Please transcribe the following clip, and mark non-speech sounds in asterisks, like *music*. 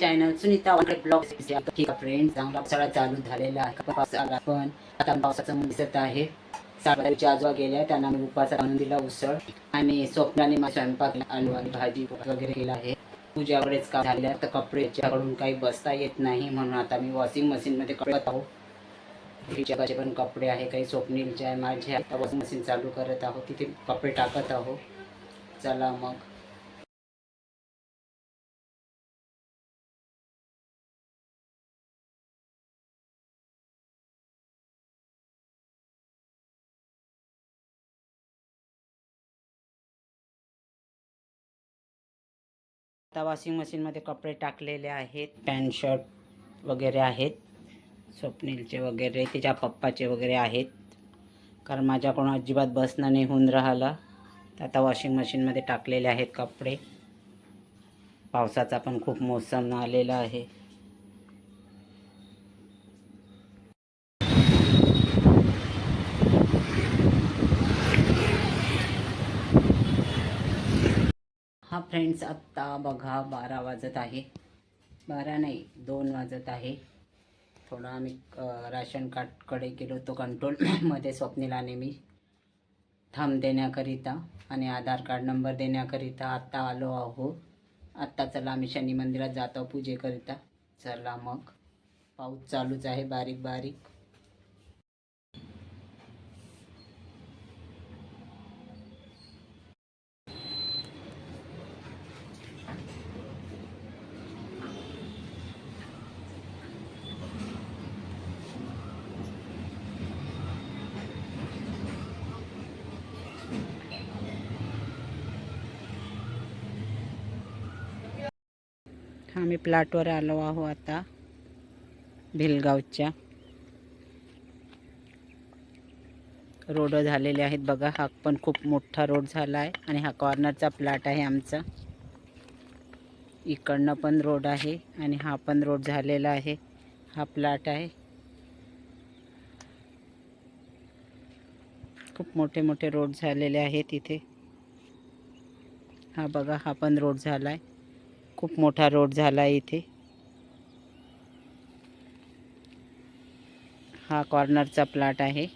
Channel Sunita Wakde blog ठीक friend चांगला पावसाळा चालू झालेला आहे पावसाळा पण आता पावसाचं दिसत आहे साडेबाराचे आजोबा गेल्या त्यांना मी उपास आणून दिला उसळ आणि स्वप्नाने माझा स्वयंपाक आलू आणि भाजी वगैरे केला आहे पूजाकडेच काम झालेलं तर कपडे याच्याकडून काही बसता येत नाही म्हणून आता मी वॉशिंग मशीनमध्ये कपडे आहोत तिच्याकडे पण कपडे आहे काही स्वप्नीलचे आहे माझे आता वॉशिंग मशीन चालू करत आहो तिथे कपडे टाकत आहो चला मग आता वॉशिंग मशीनमध्ये कपडे टाकलेले आहेत. पॅन्ट शर्ट वगैरे आहेत. स्वप्नीलचे वगैरे तिच्या पप्पाचे वगैरे आहेत. कारण माझ्याकडून अजिबात बसणं नाही होऊन राहिलं. तर आता वॉशिंग मशीनमध्ये टाकलेले आहेत कपडे. पावसाचा पण खूप मोसम आलेला आहे. हा फ्रेंड्स आत्ता बघा बारा वाजत आहे. बारा नाही दोन वाजत आहे. थोडा आम्ही राशन कार्डकडे गेलो होतो कंट्रोलमध्ये *coughs* स्वप्नीलाने मी. थांब देण्याकरिता आणि आधार कार्ड नंबर देण्याकरिता आत्ता आलो आहो. आत्ता चला आम्ही शनी मंदिरात जातो पूजेकरिता. चला मग. पाऊस चालूच आहे बारीक बारीक. आम्ही प्लॉटवर आलो आहो आता भिलगावच्या. रोड झालेले आहेत बघा हा पण खूप मोठा रोड झाला आहे आणि हा कॉर्नरचा प्लॉट आहे आमचा. इकडनं पण रोड आहे आणि हा पण रोड झालेला आहे. हा प्लॉट आहे. खूप मोठे मोठे रोड झालेले आहेत इथे. हा बघा हा पण रोड झाला आहे खूप मोठा रोड झाला आहे इथे. हा कॉर्नरचा प्लॉट आहे.